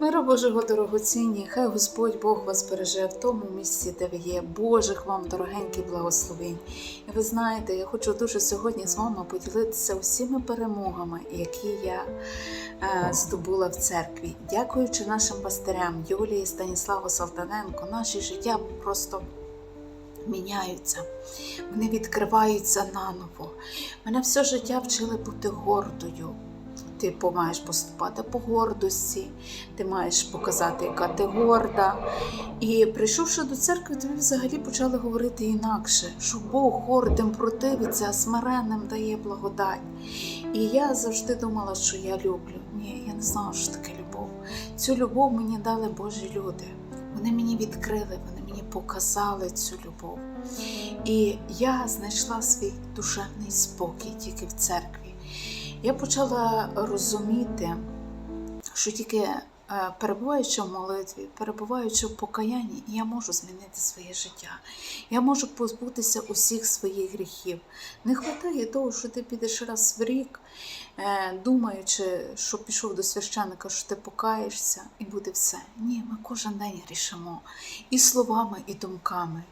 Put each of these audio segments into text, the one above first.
Мира Божого дорогоцінні, хай Господь Бог вас береже в тому місці, де ви є. Божих вам дорогенький благословень. І ви знаєте, я хочу дуже сьогодні з вами поділитися усіма перемогами, які я е, здобула в церкві. Дякуючи нашим пастирям Юлії Станіславу Салтаненко, наші життя просто. Міняються, вони відкриваються наново. Мене все життя вчили бути гордою. Ти маєш поступати по гордості, ти маєш показати, яка ти горда. І прийшовши до церкви, тобі взагалі почали говорити інакше, що Бог гордим противиться, а смиренним дає благодать. І я завжди думала, що я люблю. Ні, я не знала, що таке любов. Цю любов мені дали Божі люди. Вони мені відкрили, вони мені показали цю любов. І я знайшла свій душевний спокій тільки в церкві. Я почала розуміти, що тільки е, перебуваючи в молитві, перебуваючи в покаянні, я можу змінити своє життя. Я можу позбутися усіх своїх гріхів. Не вистачає того, що ти підеш раз в рік, е, думаючи, що пішов до священника, що ти покаєшся, і буде все. Ні, ми кожен день грішимо і словами, і думками.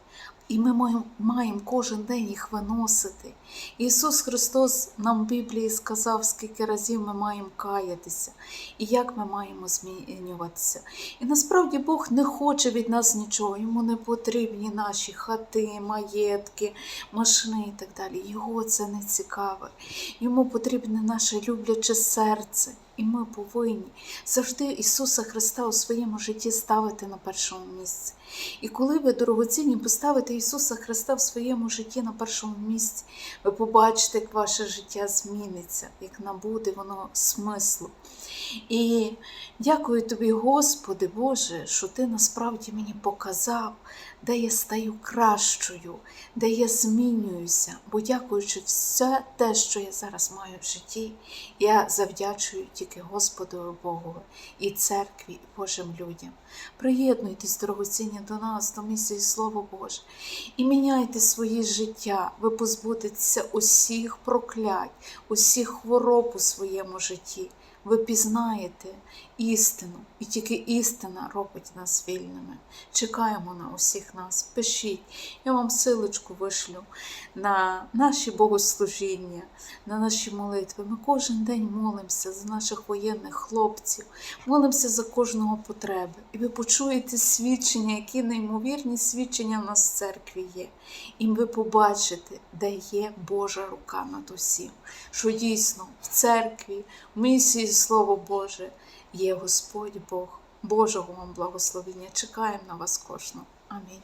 І ми маємо, кожен день їх виносити. Ісус Христос нам в Біблії сказав, скільки разів ми маємо каятися і як ми маємо змінюватися. І насправді Бог не хоче від нас нічого, йому не потрібні наші хати, маєтки, машини і так далі. Його це не цікаве. Йому потрібне наше любляче серце. І ми повинні завжди Ісуса Христа у своєму житті ставити на першому місці. І коли ви, дорогоцінні, поставите Ісуса Христа в своєму житті на першому місці, ви побачите, як ваше життя зміниться, як набуде воно смислу. І дякую тобі, Господи Боже, що ти насправді мені показав, де я стаю кращою, де я змінююся. Бо дякуючи все те, що я зараз маю в житті, я завдячую тільки Господу Богу і церкві, і Божим людям. Приєднуйтесь, дорогоцінні, до нас, до місії Слово Боже, і міняйте своє життя, ви позбудетеся усіх проклять, усіх хвороб у своєму житті. Ви пізнаєте істину, і тільки істина робить нас вільними. Чекаємо на усіх нас. Пишіть, я вам силочку вишлю на наші богослужіння, на наші молитви. Ми кожен день молимося за наших воєнних хлопців, молимося за кожного потреби. І ви почуєте свідчення, які неймовірні свідчення в нас в церкві є. І ви побачите, де є Божа рука над усім, що дійсно в церкві, в місії Слово Боже є Господь Бог. Божого вам благословення. Чекаємо на вас кожного. Амінь.